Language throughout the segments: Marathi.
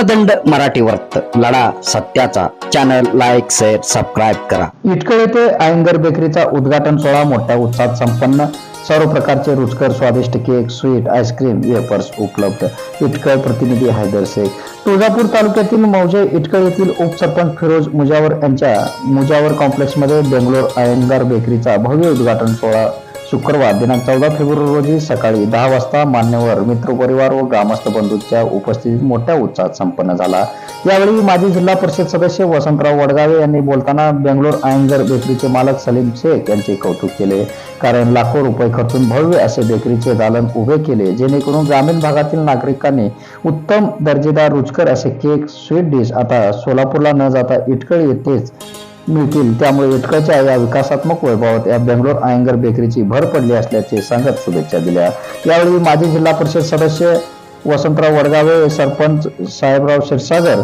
धर्मदंड मराठी वर्त लढा सत्याचा. चॅनल लाईक शेअर सबस्क्राईब करा. इटकळ येथे आयंगर बेकरीचा उद्घाटन सोहळा. मोठ्या उत्साहात संपन्न. सर्व प्रकारचे रुचकर स्वादिष्ट केक स्वीट आईस्क्रीम वेफर्स उपलब्ध. इटकळ प्रतिनिधी हैदर शेख. तुळजापूर तालुक्यातील मौजे इटकळ येथील उपसरपंच फिरोज मुजावर यांच्या मुजावर कॉम्प्लेक्समध्ये बेंगलोर आयंगार बेकरीचा भव्य उद्घाटन सोहळा शुक्रवार दिनांक चौदा फेब्रुवारी रोजी सकाळी दहा वाजता मान्यवर मित्रपरिवार व ग्रामस्थ बंधूंच्या उपस्थितीत मोठ्या उत्साहात संपन्न झाला. यावेळी माजी जिल्हा परिषद सदस्य वसंतराव वडगावे यांनी बोलताना बेंगलोर आयंगर बेकरीचे मालक सलीम शेख यांचे कौतुक केले. कारण लाखो रुपये खर्चून भव्य असे बेकरीचे दालन उभे केले जेणेकरून ग्रामीण भागातील नागरिकांनी उत्तम दर्जेदार रुचकर असे केक स्वीट डिश आता सोलापूरला न जाता इटकळ येथेच मिळतील. त्यामुळे इटकाच्या या विकासात्मक वैभवात या बेंगलोर आयंगर बेकरीची भर पडली असल्याचे सांगत शुभेच्छा दिल्या. यावेळी माजी जिल्हा परिषद सदस्य वसंतराव वडगावे सरपंच साहेबराव क्षीरसागर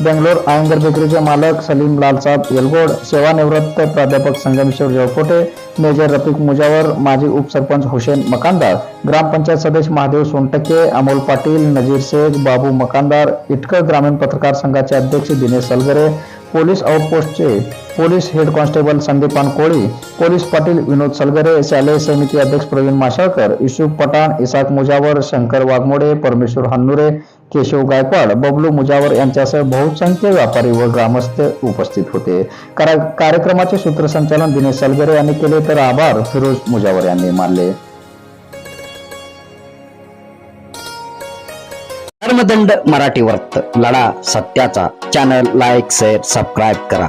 बेंगलोर आयंगर बेकरीचे मालक सलीम लालसाब येलगोड सेवानिवृत्त प्राध्यापक संगमेश्वर जळकोटे मेजर रफिक मुजावर माजी उपसरपंच हुसेन मकानदार ग्रामपंचायत सदस्य महादेव सोनटके अमोल पाटील नजीर शेख बाबू मकानदार इटकर ग्रामीण पत्रकार संघाचे अध्यक्ष Dinesh Salgare police आउटपोस्टचे police head constable Sandipan Koli police Patil Vinod Salgare शालेय समिती अध्यक्ष प्रवीण माशाळकर युसुफ पठाण इसाक मुजावर शंकर वाघमोडे परमेश्वर हन्नुरे केशव गायकवाड बबलू मुजावर यांच्यासह बहुसंख्य व्यापारी व ग्रामस्थ उपस्थित होते. कार्यक्रमाचे सूत्रसंचालन दिनेश सलगरे यांनी केले तर आभार फिरोज मुजावर यांनी मानले. धर्मदंड मराठी वर्त. लढा सत्याचा. चॅनल लाईक शेअर सबस्क्राईब करा.